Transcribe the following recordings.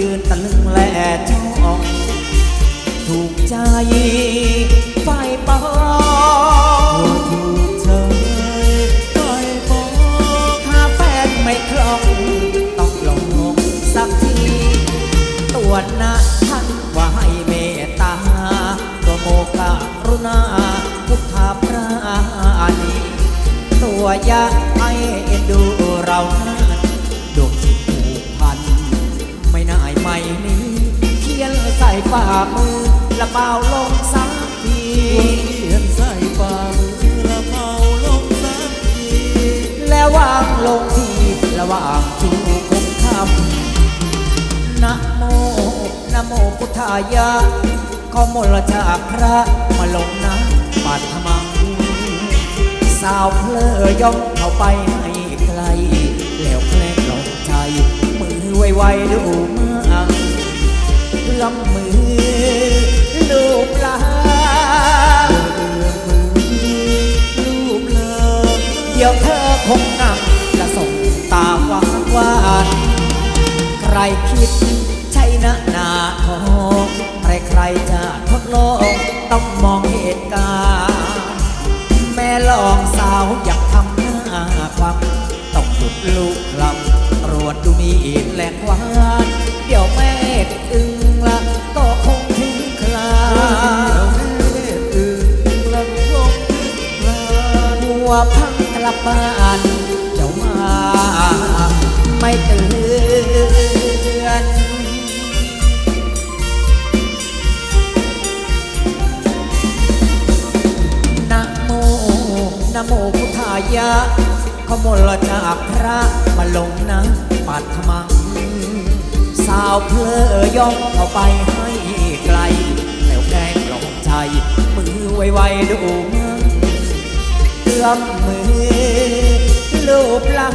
ยืนตะลึงและจ้องถูกใจไฟปอถูกเธอไฟปองหาแฟนไม่คล่องต้องลงงสักทีตวจนะท่านว่าให้เมตตาก็โมกะรุณาพุทธาพระนีตัวยาไอ ส่ฝ่ามือละเบาลงสักทีเขียนใส่ฝ่ามือละเมาลงสักที แล้ววางลงที่ระหว่างจูคงคำนะโมนะโมพุทธายะขอมลจากพระมาลงนะปัทมัง สาวเพลอย่องเข้าไปให้ไกล แล้วแกล้งหลงใจ มือไวๆดูมั่งเอื้อมมือ ดี๋ยวเธอคงนั่งและส่งตาหวานหวานใครคิดใช่นะหนาทองใครใครๆจะทดลองต้องมองเหตุการณ์แม่ลองสาวอยากทำหน้าความต้องหยุดลูกลำตรวจดูมีอีกแหลกหวานเดี๋ยวแม่อึ้งละก็คงถึงคลาเดี๋ยวแม่อึ่งละคงลาหัวพังก ลับบ้านเจ้ามา ไม่เตือนนะโมนะโมพุทธายะขโมลจากพระมาลงนะปัดมัง สาวเพลอย่องเข้าไปให้ไกลแล้วแกล้งหลงใจ มือไวๆดูมั่งเอื้อมมือ ลูบลา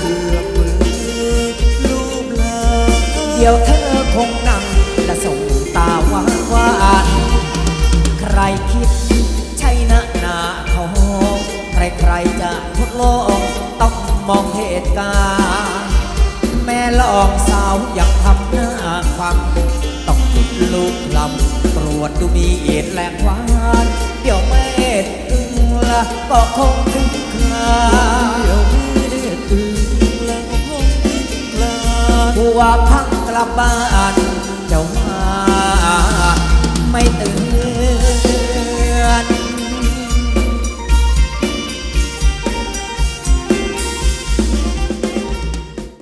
เอื้อมมือรูปเลอเดี๋ยวเธอคงนั่งและส่งตาหวานหวานใครคิดใช่นะหนาเขาใครใครจะทดลองต้องมองเหตุการณ์แม่ลองสาวอยากทำหน้าความต้องลูกลำตรวจดูมีเอ็ดแรงหวา วพังกลับบ้านเจ้า